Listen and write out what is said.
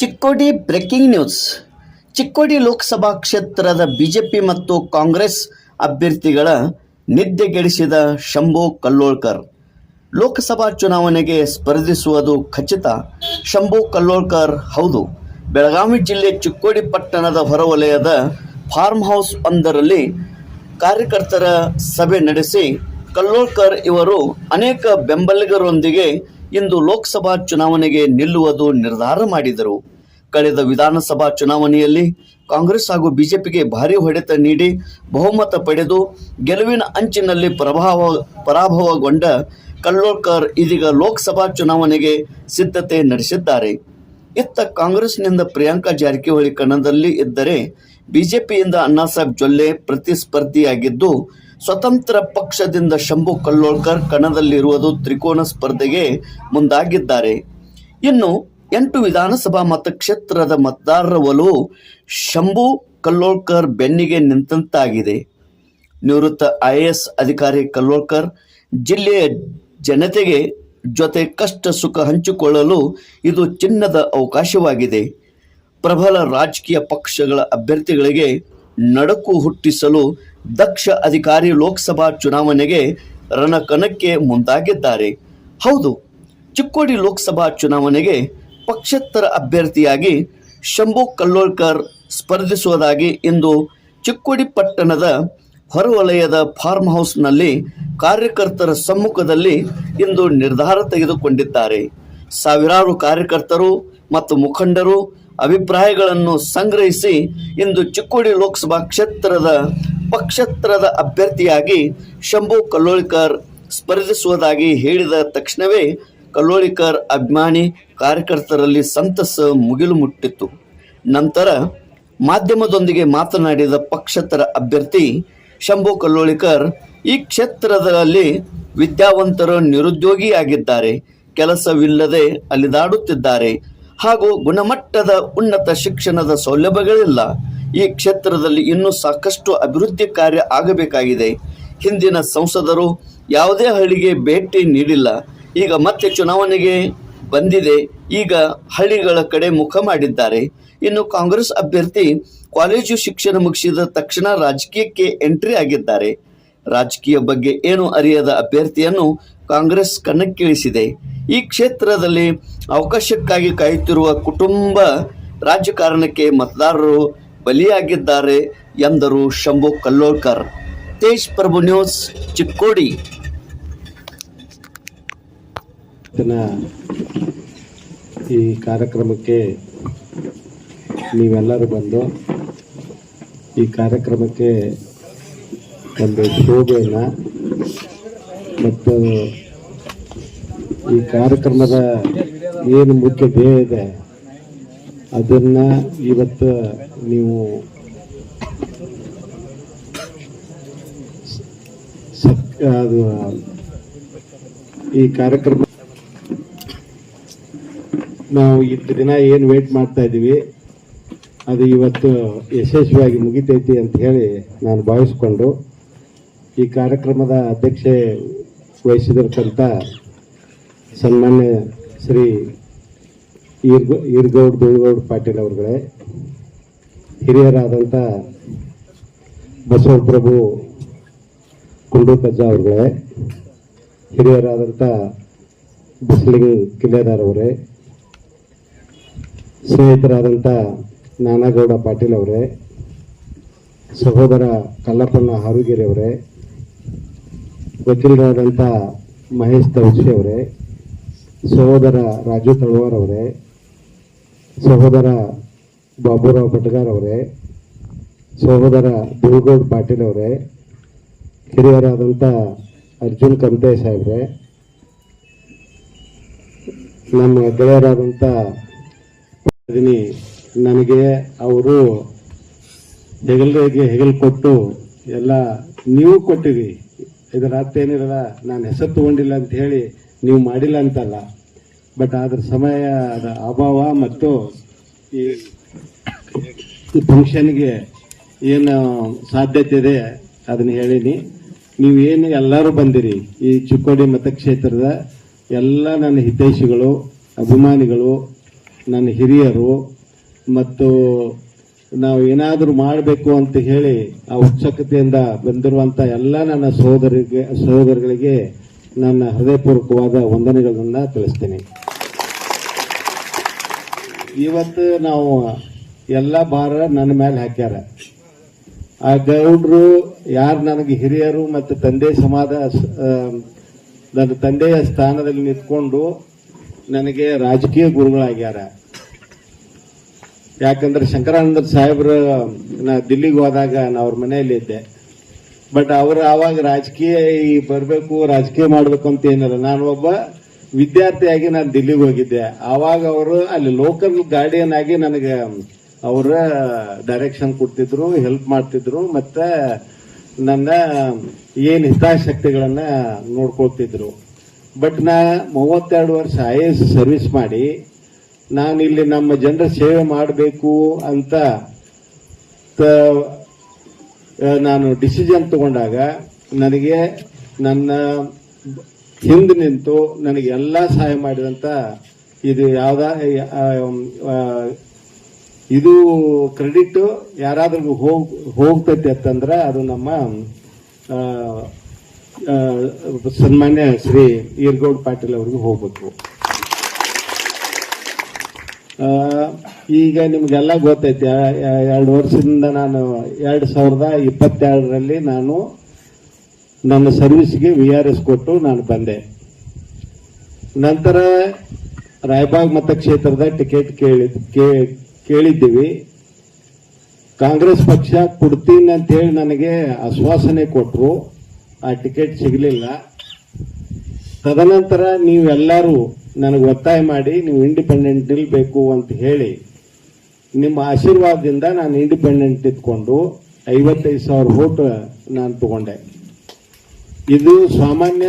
Chikkodi breaking news. Chikkodi Lok Sabha ಕ್ಷೇತ್ರದ BJP ಮತ್ತು ಕಾಂಗ್ರೆಸ್ ಅಭ್ಯರ್ಥಿಗಳ ನಿದ್ದೆಗೆಡಿಸಿದ ಶಂಭು ಕಲ್ಲೋಳ್ಕರ್. ಲೋಕಸಭಾ ಚುನಾವಣೆಗೆ ಸ್ಪರ್ಧಿಸುವುದು ಖಚಿತ. ಶಂಭು ಕಲ್ಲೋಳ್ಕರ್ ಹೌದು. ಬೆಳಗಾವಿ ಜಿಲ್ಲೆ ಚಿಕ್ಕೋಡಿ ಪಟ್ಟಣದ ಹೊರವಲಯದ ಫಾರ್ಮ್ ಹೌಸ್ ಒಂದರಲ್ಲಿ ಕಾರ್ಯಕರ್ತರ ಸಭೆ ನಡೆಸಿ ಕಲ್ಲೋಳ್ಕರ್ ಇವರು ಅನೇಕ ಬೆಂಬಲಿಗರೊಂದಿಗೆ ಇಂದು ಲೋಕಸಭಾ ಚುನಾವಣೆಗೆ ನಿಲ್ಲುವುದು ನಿರ್ಧಾರ ಮಾಡಿದರು. ಕಳೆದ ವಿಧಾನಸಭಾ ಚುನಾವಣೆಯಲ್ಲಿ ಕಾಂಗ್ರೆಸ್ ಹಾಗೂ ಬಿಜೆಪಿಗೆ ಭಾರಿ ಹೊಡೆತ ನೀಡಿ ಬಹುಮತ ಪಡೆದು ಗೆಲುವಿನ ಅಂಚಿನಲ್ಲಿ ಪ್ರಭಾವ ಪರಾಭವಗೊಂಡ ಕಲ್ಲೋಳ್ಕರ್ ಇದೀಗ ಲೋಕಸಭಾ ಚುನಾವಣೆಗೆ ಸಿದ್ಧತೆ ನಡೆಸಿದ್ದಾರೆ. ಇತ್ತ ಕಾಂಗ್ರೆಸ್ನಿಂದ ಪ್ರಿಯಾಂಕಾ ಜಾರಕಿಹೊಳಿ ಕಣದಲ್ಲಿ ಇದ್ದರೆ ಬಿಜೆಪಿಯಿಂದ ಅಣ್ಣಾಸಾಹೇಬ್ ಜೊಲ್ಲೆ ಪ್ರತಿಸ್ಪರ್ಧಿಯಾಗಿದ್ದು ಸ್ವತಂತ್ರ ಪಕ್ಷದಿಂದ ಶಂಭು ಕಲ್ಲೋಳ್ಕರ್ ಕಣದಲ್ಲಿರುವುದು ತ್ರಿಕೋನ ಸ್ಪರ್ಧೆಗೆ ಮುಂದಾಗಿದ್ದಾರೆ. ಇನ್ನು ಎಂಟು ವಿಧಾನಸಭಾ ಮತಕ್ಷೇತ್ರದ ಮತದಾರರ ಒಲವು ಶಂಭು ಕಲ್ಲೋಳ್ಕರ್ ಬೆನ್ನಿಗೆ ನಿಂತಂತಾಗಿದೆ. ನಿವೃತ್ತ ಐ ಎಸ್ ಅಧಿಕಾರಿ ಕಲ್ಲೋಳ್ಕರ್ ಜಿಲ್ಲೆಯ ಜನತೆಗೆ ಜೊತೆ ಕಷ್ಟ ಸುಖ ಹಂಚಿಕೊಳ್ಳಲು ಇದು ಚಿನ್ನದ ಅವಕಾಶವಾಗಿದೆ. ಪ್ರಬಲ ರಾಜಕೀಯ ಪಕ್ಷಗಳ ಅಭ್ಯರ್ಥಿಗಳಿಗೆ ನಡಕು ಹುಟ್ಟಿಸಲು ದಕ್ಷ ಅಧಿಕಾರಿ ಲೋಕಸಭಾ ಚುನಾವಣೆಗೆ ರಣಕಣಕ್ಕೆ ಮುಂದಾಗಿದ್ದಾರೆ. ಹೌದು, ಚಿಕ್ಕೋಡಿ ಲೋಕಸಭಾ ಚುನಾವಣೆಗೆ ಪಕ್ಷೇತರ ಅಭ್ಯರ್ಥಿಯಾಗಿ ಶಂಭು ಕಲ್ಲೋಳ್ಕರ್ ಸ್ಪರ್ಧಿಸುವುದಾಗಿ ಇಂದು ಚಿಕ್ಕೋಡಿ ಪಟ್ಟಣದ ಹೊರವಲಯದ ಫಾರ್ಮ್ ಹೌಸ್ನಲ್ಲಿ ಕಾರ್ಯಕರ್ತರ ಸಮ್ಮುಖದಲ್ಲಿ ಇಂದು ನಿರ್ಧಾರ ತೆಗೆದುಕೊಂಡಿದ್ದಾರೆ. ಸಾವಿರಾರು ಕಾರ್ಯಕರ್ತರು ಮತ್ತು ಮುಖಂಡರು ಅಭಿಪ್ರಾಯಗಳನ್ನು ಸಂಗ್ರಹಿಸಿ ಇಂದು ಚಿಕ್ಕೋಡಿ ಲೋಕಸಭಾ ಕ್ಷೇತ್ರದ ಪಕ್ಷೇತರದ ಅಭ್ಯರ್ಥಿಯಾಗಿ ಶಂಭು ಕಲ್ಲೋಳಿಕರ್ ಸ್ಪರ್ಧಿಸುವುದಾಗಿ ಹೇಳಿದ ತಕ್ಷಣವೇ ಕಲ್ಲೋಳಿಕರ್ ಅಭಿಮಾನಿ ಕಾರ್ಯಕರ್ತರಲ್ಲಿ ಸಂತಸ ಮುಗಿಲು ಮುಟ್ಟಿತ್ತು. ನಂತರ ಮಾಧ್ಯಮದೊಂದಿಗೆ ಮಾತನಾಡಿದ ಪಕ್ಷೇತರ ಅಭ್ಯರ್ಥಿ ಶಂಭು ಕಲ್ಲೋಳಿಕರ್, ಈ ಕ್ಷೇತ್ರದಲ್ಲಿ ವಿದ್ಯಾವಂತರು ನಿರುದ್ಯೋಗಿಯಾಗಿದ್ದಾರೆ, ಕೆಲಸವಿಲ್ಲದೆ ಅಲಿದಾಡುತ್ತಿದ್ದಾರೆ ಹಾಗೂ ಗುಣಮಟ್ಟದ ಉನ್ನತ ಶಿಕ್ಷಣದ ಸೌಲಭ್ಯಗಳಿಲ್ಲ. ಈ ಕ್ಷೇತ್ರದಲ್ಲಿ ಇನ್ನೂ ಸಾಕಷ್ಟು ಅಭಿವೃದ್ಧಿ ಕಾರ್ಯ ಆಗಬೇಕಾಗಿದೆ. ಹಿಂದಿನ ಸಂಸದರು ಯಾವುದೇ ಹಳ್ಳಿಗೆ ಭೇಟಿ ನೀಡಿಲ್ಲ. ಈಗ ಮತ್ತೆ ಚುನಾವಣೆಗೆ ಬಂದಿದೆ. ಈಗ ಹಳ್ಳಿಗಳ ಕಡೆ ಮುಖ ಮಾಡಿದ್ದಾರೆ. ಇನ್ನು ಕಾಂಗ್ರೆಸ್ ಅಭ್ಯರ್ಥಿ ಕಾಲೇಜು ಶಿಕ್ಷಣ ಮುಗಿಸಿದ ತಕ್ಷಣ ರಾಜಕೀಯಕ್ಕೆ ಎಂಟ್ರಿ ಆಗಿದ್ದಾರೆ. ರಾಜಕೀಯ ಬಗ್ಗೆ ಏನು ಅರಿಯದ ಅಭ್ಯರ್ಥಿಯನ್ನು ಕಾಂಗ್ರೆಸ್ ಕಣಕ್ಕಿಳಿಸಿದೆ. ಈ ಕ್ಷೇತ್ರದಲ್ಲಿ ಅವಕಾಶಕ್ಕಾಗಿ ಕಾಯುತ್ತಿರುವ ಕುಟುಂಬ ರಾಜಕಾರಣಕ್ಕೆ ಮತದಾರರು ಬಲಿಯಾಗಿದ್ದಾರೆ ಎಂದರು ಶಂಭು ಕಲ್ಲೋಳ್ಕರ್. ತೇಜ್ ಪ್ರಭು ನ್ಯೂಸ್ ಚಿಕ್ಕೋಡಿ. ಈ ಕಾರ್ಯಕ್ರಮಕ್ಕೆ ನೀವೆಲ್ಲರೂ ಬಂದು ಈ ಕಾರ್ಯಕ್ರಮಕ್ಕೆ ಒಂದು ಶೋಭೆಯನ್ನು ಮತ್ತು ಈ ಕಾರ್ಯಕ್ರಮದ ಏನು ಮುಖ್ಯ ಧ್ಯೇಯ ಇದೆ ಅದನ್ನು ಇವತ್ತು ನೀವು ಅದು, ಈ ಕಾರ್ಯಕ್ರಮ ನಾವು ಇಷ್ಟು ದಿನ ಏನು ವೇಟ್ ಮಾಡ್ತಾ ಇದ್ದೀವಿ ಅದು ಇವತ್ತು ಯಶಸ್ವಿಯಾಗಿ ಮುಗಿತೈತಿ ಅಂತ ಹೇಳಿ ನಾನು ಭಾವಿಸ್ಕೊಂಡು ಈ ಕಾರ್ಯಕ್ರಮದ ಅಧ್ಯಕ್ಷೆ ವಹಿಸಿದಿರ್ತಂಥ ಸನ್ಮಾನ್ಯ ಶ್ರೀ ಈರ್ಗ, ಈರ್ಗೌಡ್ ದುಳ್ಗೌಡ್ ಪಾಟೀಲ್ ಅವರುಗಳೇ ಹಿರಿಯರಾದಂಥ ಬಸವಪ್ರಭು ಕುಂಡೂಕಜ್ಜ ಅವರುಗಳೇ ಹಿರಿಯರಾದಂಥ ಬಿಸ್ಲಿಂಗ್ ಕಿಲ್ಲೆದಾರ್ ಅವರೇ ಸ್ನೇಹಿತರಾದಂಥ ನಾನಾಗೌಡ ಪಾಟೀಲ್ ಅವರೇ, ಸಹೋದರ ಕಲ್ಲಪ್ಪನ ಹಾರುಗಿರಿ ಅವರೇ ವಕೀಲರಾದಂಥ ಮಹೇಶ್ ತವಶಿ ಅವರೇ, ಸಹೋದರ ರಾಜು ತಳವಾರ್ ಅವರೇ ಸಹೋದರ ಬಾಬುರಾವ್ ಭಟ್ಗಾರ್ ಅವರೇ, ಸಹೋದರ ದೇವೇಗೌಡ ಪಾಟೀಲ್ ಅವರೇ ಹಿರಿಯರಾದಂಥ ಅರ್ಜುನ್ ಕಂತೆ ಸಾಹೇಬ್ರೆ, ನಮ್ಮ ಗೆಳೆಯರಾದಂಥ ನನಗೆ ಅವರು ಹೆಗಲಿಗೆ ಹೆಗಲು ಕೊಟ್ಟು ಎಲ್ಲ ನೀವು ಕೊಟ್ಟಿರಿ. ಇದರ ಅರ್ಥ ಏನಿರಲ್ಲ, ನಾನು ಹೆಸರು ತಗೊಂಡಿಲ್ಲ ಅಂತ ಹೇಳಿ ನೀವು ಮಾಡಿಲ್ಲ ಅಂತಲ್ಲ. ಬಟ್ ಅದ್ರ ಸಮಯದ ಅಭಾವ ಮತ್ತು ಈ ಈ ಫಂಕ್ಷನ್ಗೆ ಏನು ಸಾಧ್ಯತೆ ಇದೆ ಅದನ್ನ ಹೇಳೀನಿ. ನೀವು ಏನು ಎಲ್ಲರೂ ಬಂದಿರಿ. ಈ ಚಿಕ್ಕೋಡಿ ಮತಕ್ಷೇತ್ರದ ಎಲ್ಲ ನನ್ನ ಹಿತೈಷಿಗಳು, ಅಭಿಮಾನಿಗಳು, ನನ್ನ ಹಿರಿಯರು ಮತ್ತು ನಾವು ಏನಾದರೂ ಮಾಡಬೇಕು ಅಂತ ಹೇಳಿ ಆ ಉತ್ಸುಕತೆಯಿಂದ ಬಂದಿರುವಂಥ ಎಲ್ಲ ನನ್ನ ಸಹೋದರಿಗೆ, ಸಹೋದರಗಳಿಗೆ ನನ್ನ ಹೃದಯಪೂರ್ವಕವಾದ ವಂದನೆಗಳನ್ನು ತಿಳಿಸ್ತೀನಿ. ಇವತ್ತು ನಾವು ಎಲ್ಲ ಭಾರ ನನ್ನ ಮೇಲೆ ಹಾಕ್ಯಾರ. ಆ ಗೌಡ್ರು ಯಾರು ನನಗೆ ಹಿರಿಯರು ಮತ್ತು ತಂದೆ ಸಮಾದ ಆ, ನನ್ನ ತಂದೆಯ ಸ್ಥಾನದಲ್ಲಿ ನಿಂತ್ಕೊಂಡು ನನಗೆ ರಾಜಕೀಯ ಗುರುಗಳಾಗ್ಯಾರ. ಯಾಕಂದ್ರೆ ಶಂಕರಾನಂದ ಸಾಹೇಬ್ರ ನಾ ದಿಲ್ಲಿಗೆ ಹೋದಾಗ ನಾ ಅವ್ರ ಮನೆಯಲ್ಲಿ ಇದ್ದೆ. ಬಟ್ ಅವರು ಆವಾಗ ರಾಜಕೀಯ ಈ ಬರಬೇಕು ರಾಜಕೀಯ ಮಾಡಬೇಕು ಅಂತ ಏನಿಲ್ಲ. ನಾನು ಒಬ್ಬ ವಿದ್ಯಾರ್ಥಿಯಾಗಿ ನಾನು ದಿಲ್ಲಿಗೆ ಹೋಗಿದ್ದೆ. ಆವಾಗ ಅವರು ಅಲ್ಲಿ ಲೋಕಲ್ ಗಾರ್ಡಿಯನ್ ಆಗಿ ನನಗೆ ಅವರ ಡೈರೆಕ್ಷನ್ ಕೊಡ್ತಿದ್ರು ಹೆಲ್ಪ್ ಮಾಡ್ತಿದ್ರು, ಮತ್ತೆ ನನ್ನ ಏನು ಹಿತಾಸಕ್ತಿಗಳನ್ನ ನೋಡ್ಕೊಳ್ತಿದ್ರು. ಬಟ್ ನಾ ಮೂವತ್ತೆರಡು ವರ್ಷ ಐ ಸರ್ವಿಸ್ ಮಾಡಿ, ನಾನು ಇಲ್ಲಿ ನಮ್ಮ ಜನರ ಸೇವೆ ಮಾಡಬೇಕು ಅಂತ ನಾನು ಡಿಸಿಷನ್ ತಗೊಂಡಾಗ ನನಗೆ ನನ್ನ ಹಿಂದೆ ನಿಂತು ನನಗೆ ಎಲ್ಲ ಸಹಾಯ ಮಾಡಿದಂತ ಇದು ಯಾವ್ದ ಇದು ಕ್ರೆಡಿಟ್ ಯಾರಾದ್ರೂ ಹೋಗ್, ಹೋಗ್ತೈತಿ ಅಂತಂದ್ರೆ ಅದು ನಮ್ಮ ಸನ್ಮಾನ್ಯ ಶ್ರೀ ಈರ್ಗೌಡ್ ಪಾಟೀಲ್ ಅವ್ರಿಗೂ ಹೋಗ್ಬೇಕು. ಈಗ ನಿಮಗೆಲ್ಲ ಗೊತ್ತೈತಿ ಎರಡು ವರ್ಷದಿಂದ ನಾನು, ಎರಡು ಸಾವಿರದ ಇಪ್ಪತ್ತೆರಡರಲ್ಲಿ ನಾನು ನನ್ನ ಸರ್ವಿಸ್ಗೆ ವಿ ಆರ್ ಎಸ್ ಕೊಟ್ಟು ನಾನು ಬಂದೆ. ನಂತರ ರಾಯಬಾಗ್ ಮತಕ್ಷೇತ್ರದ ಟಿಕೆಟ್ ಕೇಳಿದ್ದೀವಿ. ಕಾಂಗ್ರೆಸ್ ಪಕ್ಷ ಕೊಡ್ತೀನಿ ಅಂತ ಹೇಳಿ ನನಗೆ ಆಶ್ವಾಸನೆ ಕೊಟ್ಟರು ಆ ಟಿಕೆಟ್ ಸಿಗಲಿಲ್ಲ. ತದನಂತರ ನೀವೆಲ್ಲರೂ ನನಗೆ ಒತ್ತಾಯ ಮಾಡಿ ನೀವು ಇಂಡಿಪೆಂಡೆಂಟ್ ನಿಲ್ಬೇಕು ಅಂತ ಹೇಳಿ ನಿಮ್ಮ ಆಶೀರ್ವಾದದಿಂದ ನಾನು ಇಂಡಿಪೆಂಡೆಂಟ್ ಇದ್ಕೊಂಡು ಐವತ್ತೈದು ಸಾವಿರ ವೋಟ್ ನಾನು ತಗೊಂಡೆ. ಇದು ಸಾಮಾನ್ಯ